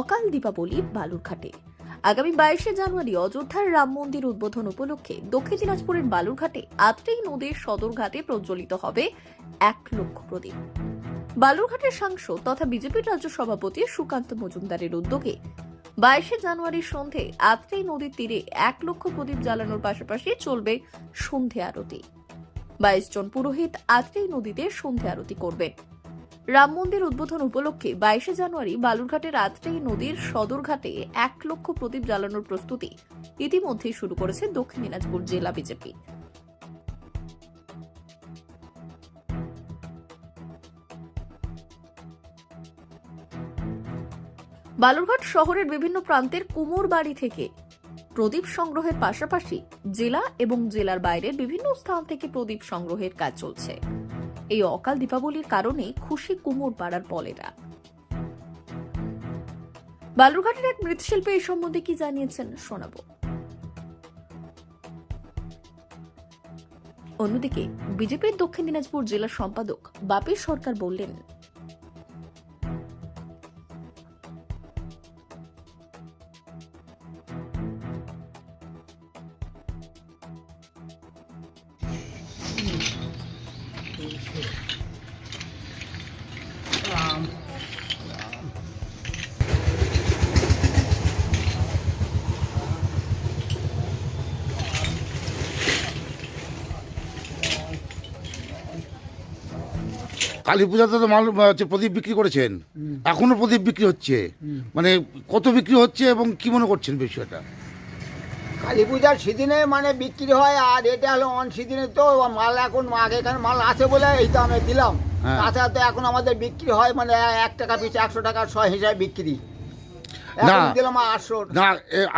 অকাল দীপাবলি বালুরঘাটে আগামী বাইশে জানুয়ারি অযোধ্যার রাম মন্দির উদ্বোধন উপলক্ষে দক্ষিণ দিনাজপুরের বালুরঘাটে আত্রেই নদীর সদরঘাটে প্রজ্বলিত হবে এক লক্ষ প্রদীপ। বালুরঘাটের সাংসদ তথা বিজেপির রাজ্য সভাপতি সুকান্ত মজুমদারের উদ্যোগে বাইশে জানুয়ারির সন্ধে আত্রেই নদীর তীরে এক লক্ষ প্রদীপ জ্বালানোর পাশাপাশি চলবে সন্ধে আরতি। বাইশ জন পুরোহিত আত্রেই নদীতে সন্ধে আরতি করবেন। রাম মন্দির উদ্বোধন উপলক্ষে বাইশে জানুয়ারি বালুরঘাটের আত্রেই নদীর সদরঘাটে এক লক্ষ প্রদীপ জ্বালানোর প্রস্তুতি ইতিমধ্যেই শুরু করেছে দক্ষিণ দিনাজপুর জেলা বিজেপি। বালুরঘাট শহরের বিভিন্ন প্রান্তের কুমোর বাড়ি থেকে প্রদীপ সংগ্রহের পাশাপাশি জেলা এবং জেলার বাইরের বিভিন্ন স্থান থেকে প্রদীপ সংগ্রহের কাজ চলছে। এই অকাল দীপাবলির কারণে খুশি কুমোর পাড়ার পলেরা বালুরঘাটের এক মৃৎশিল্পী এই সম্বন্ধে কি জানিয়েছেন শোনাবো। অন্যদিকে বিজেপির দক্ষিণ দিনাজপুর জেলা সম্পাদক বাপি সরকার বললেন কালী পূজাতে তো মাল হচ্ছে প্রদীপ বিক্রি করেছেন। এখনও প্রদীপ বিক্রি হচ্ছে। মানে কত বিক্রি হচ্ছে এবং কি মনে করছেন বিষয়টা? কালী পূজার সিজনে মানে বিক্রি হয় আর এটা হলো অন সিজনে তো মাল এখন আগেকার মাল আছে বলে এই তো আমরা দিলাম হ্যাঁ। তাছাড়া তো এখন আমাদের বিক্রি হয় মানে এক টাকা পিছু একশো টাকা ছয় হিসাবে বিক্রি না। এখন না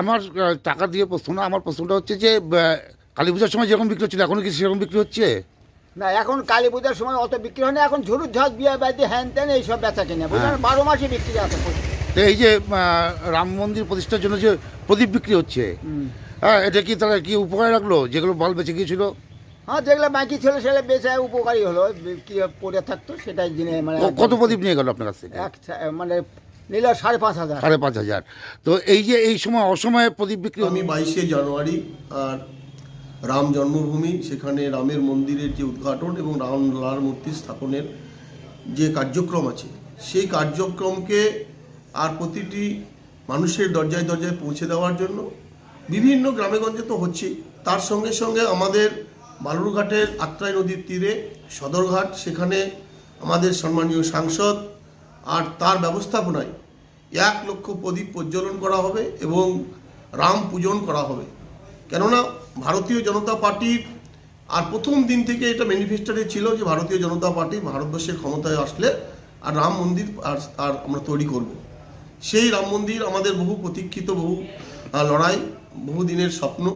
আমার টাকা দিয়ে প্রশ্ন না আমার প্রশ্নটা হচ্ছে যে কালী পূজার সময় যেরকম বিক্রি হচ্ছিল এখনও কি সেরকম বিক্রি হচ্ছে না এখন কালী পূজার সময় অত বিক্রি হয় না এখন ঝুরুর ঝাঁজ বিয়ে বাড়িতে হ্যান ত্যান এইসব বেচা কিনে বুঝলেন হ্যাঁ। বারো মাসে বিক্রি আছে। তো এই যে রাম মন্দির প্রতিষ্ঠার জন্য যে প্রদীপ বিক্রি হচ্ছে হ্যাঁ এটা কি তারা কি উপকার রাখল? যেগুলো বল বেঁচে গিয়েছিল? হ্যাঁ যেগুলো বাকি ছিল সেগুলো বেচে উপকারী হলো। কি পড়ে থাকতো সেটাই দিনে মানে কত প্রদীপ নিয়ে গেল আপনার কাছ থেকে? মানে নিল সাড়ে পাঁচ হাজার। সাড়ে পাঁচ হাজার। তো এই যে এই সময় অসময়ে প্রদীপ বিক্রি আমি বাইশে জানুয়ারি আর রাম জন্মভূমি সেখানে রামের মন্দিরের যে উদ্ঘাটন এবং রাম লালার মূর্তি স্থাপনের যে কার্যক্রম আছে সেই কার্যক্রমকে আর প্রতিটি মানুষের দরজায় দরজায় পৌঁছে দেওয়ার জন্য বিভিন্ন গ্রামেগঞ্জে তো হচ্ছে তার সঙ্গে সঙ্গে আমাদের বালুরঘাটের আত্রাই নদীর তীরে সদরঘাট, সেখানে আমাদের সম্মানীয় সাংসদ আর তার ব্যবস্থাপনায় এক লক্ষ প্রদীপ প্রজ্বলন করা হবে এবং রাম পূজন করা হবে। কেননা ভারতীয় জনতা পার্টির আর প্রথম দিন থেকে এটা ম্যানিফেস্টারে ছিল যে ভারতীয় জনতা পার্টি ভারতবর্ষের ক্ষমতায় আসলে আর রাম মন্দির আর আর আমরা তৈরি করব। সেই রাম মন্দির আমাদের বহু প্রতীক্ষিত বহু লড়াই বহুদিনের স্বপ্ন।